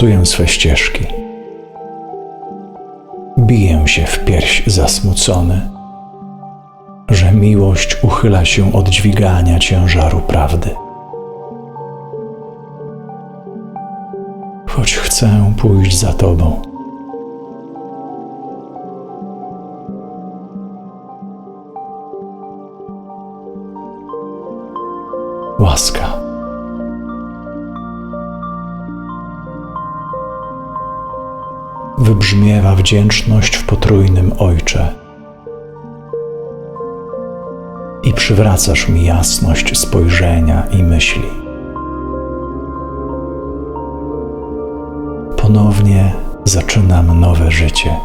prostuję swe ścieżki. Biję się w pierś zasmucony, że miłość uchyla się od dźwigania ciężaru prawdy. Choć chcę pójść za Tobą. Łaska. Wybrzmiewa wdzięczność w potrójnym Ojcze. I przywracasz mi jasność spojrzenia i myśli. Ponownie zaczynam nowe życie.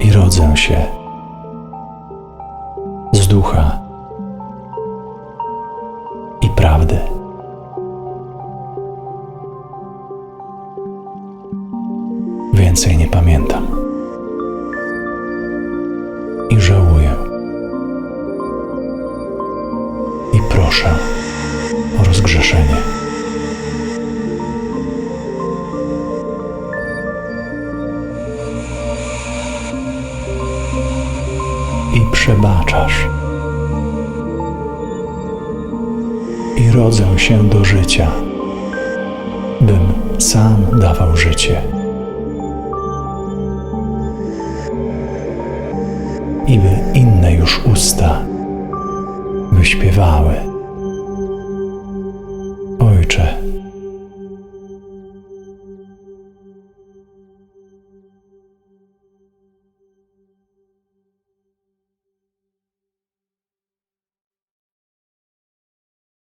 I rodzę się z ducha i prawdy. Więcej nie pamiętam. I żałuję. I proszę o rozgrzeszenie. I przebaczasz. I rodzę się do życia, bym sam dawał życie. I by inne już usta wyśpiewały